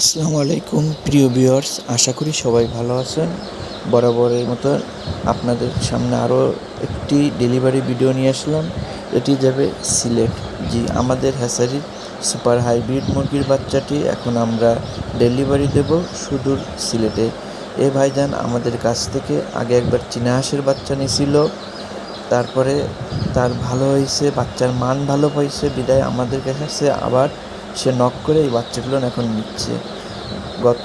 আসসালামু আলাইকুম, প্রিয় ভিউয়ার্স, আশা করি সবাই ভালো আছেন। বরাবরের মতো আপনাদের সামনে আরও একটি ডেলিভারি ভিডিও নিয়ে আসলাম। এটি যাবে সিলেট জি, আমাদের হ্যাসারির সুপার হাইব্রিড মুরগির বাচ্চাটি। এখন আমরা ডেলিভারি দেব সুদূর সিলেটে। এ ভাইজান আমাদের কাছ থেকে আগে একবার চীনা হাঁসের বাচ্চা নিয়েছিল তারপরে তার ভালো হয়েছে, বাচ্চার মান ভালো হয়েছে। বিদায় আমাদের কাছে। আবার সে নক করে এই বাচ্চাগুলো এখন নিচ্ছে। গত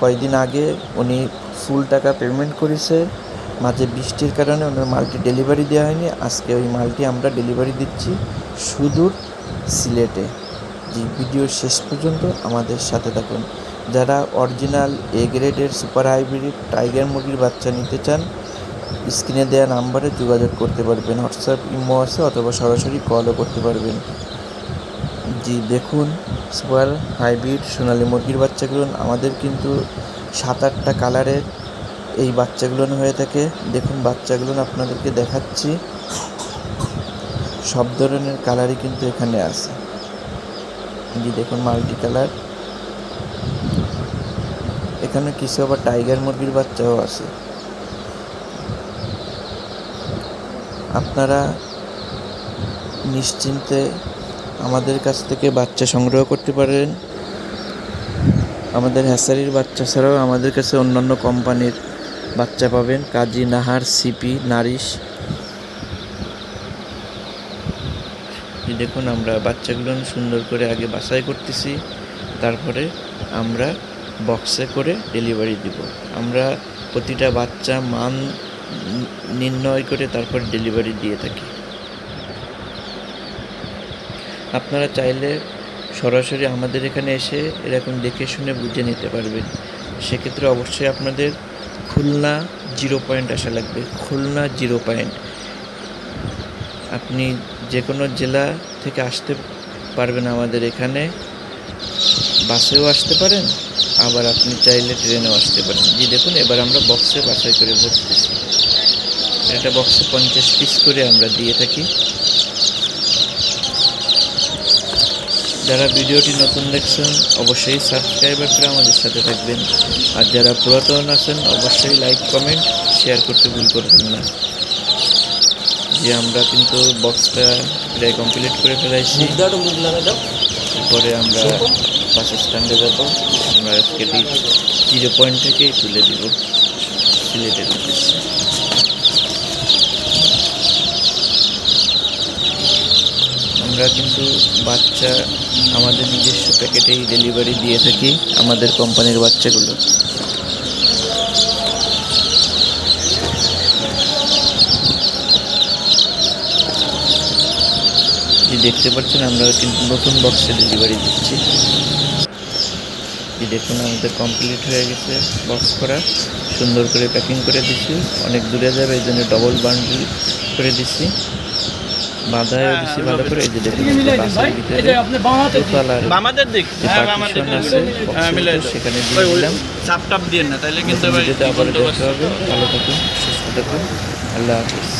কয়েকদিন আগে উনি ফুল টাকা পেমেন্ট করেছে। মাঝে বৃষ্টির কারণে ওনার মালটি ডেলিভারি দেওয়া হয়নি। আজকে ওই মালটি আমরা ডেলিভারি দিচ্ছি সুদূর সিলেটে। জি ভিডিও শেষ পর্যন্ত আমাদের সাথে থাকুন। যারা অরিজিনাল এ গ্রেডের সুপার হাইব্রিড টাইগার মুরগির বাচ্চা নিতে চান স্ক্রিনে দেওয়া নাম্বারে যোগাযোগ করতে পারবেন। হোয়াটসঅ্যাপ ইমো আছে অথবা সরাসরি কলও করতে পারবেন। জি, দেখুন সুপার হাইব্রিড সোনালি মুরগির বাচ্চাগুলো, আমাদের কিন্তু সাত আটটা কালারের এই বাচ্চাগুলো হয়ে থাকে। দেখুন, বাচ্চাগুলো আপনাদেরকে দেখাচ্ছি। সব ধরনের কালারই কিন্তু এখানে আছে। জি দেখুন মাল্টি কালার এখানে কিছু আবার টাইগার মুরগির বাচ্চাও আছে। আপনারা নিশ্চিন্তে আমাদের কাছ থেকে বাচ্চা সংগ্রহ করতে পারেন। আমাদের হ্যাসারির বাচ্চা ছাড়াও আমাদের কাছে অন্যান্য কোম্পানির বাচ্চা পাবেন। Kazi Nahar, CP, Nourish. দেখুন, আমরা বাচ্চাগুলো সুন্দর করে আগে বাছাই করতেছি। তারপরে আমরা বক্সে করে ডেলিভারি দিব। আমরা প্রতিটা বাচ্চা মান নির্ণয় করে তারপর ডেলিভারি দিয়ে থাকি। আপনারা চাইলে সরাসরি আমাদের এখানে এসে এরকম দেখে শুনে বুঝে নিতে পারবেন। সেক্ষেত্রে অবশ্যই আপনাদের খুলনা জিরো পয়েন্ট আসা লাগবে, খুলনা জিরো পয়েন্ট। আপনি যে কোনো জেলা থেকে আসতে পারবেন আমাদের এখানে। বাসেও আসতে পারেন, আবার আপনি চাইলে ট্রেনেও আসতে পারেন। জি, দেখুন, এবার আমরা বক্সে বাসায় করে ভরতেছি একটা বক্সে পঞ্চাশ পিস করে আমরা দিয়ে থাকি। যারা ভিডিওটি নতুন দেখছেন অবশ্যই সাবস্ক্রাইবার করে আমাদের সাথে থাকবেন। আর যারা পুরাতন আছেন অবশ্যই লাইক কমেন্ট শেয়ার করতে ভুল করবেন না। যে আমরা কিন্তু বক্সটা প্রায় কমপ্লিট করে ফেলাইছি। এরপরে আমরা বাস স্ট্যান্ডে যাব। আমরা আজকে জিরো পয়েন্ট থেকেই তুলে দিব। সিলেটের উদ্দেশ্যে। আমরা কিন্তু বাচ্চা আমাদের নিজস্ব প্যাকেটেই ডেলিভারি দিয়ে থাকি আমাদের কোম্পানির বাচ্চাগুলো। দেখতে পাচ্ছেন, আমরা কিন্তু নতুন বক্সে ডেলিভারি দিচ্ছি। এই দেখুন, আমাদের কমপ্লিট হয়ে গেছে বক্স করা। সুন্দর করে প্যাকিং করে দিচ্ছি। অনেক দূরে যাবে, এই জন্য ডবল বান্ডিল করে দিচ্ছি। বাধায় ভালো করে এই যে দেখুন বাসের ভিতরে টোটাল বামাদের দিক হ্যাঁ বামাদের আছে, হ্যাঁ। সেখানে দিয়ে ওই দিলাম। চাপ টাপ দিয়ে না তাইলে কিন্তু নতুন এবার ভিডিওতে আবার দেখা হবে ভালো থাকুন সুস্থ থাকুন আল্লাহ হাফিজ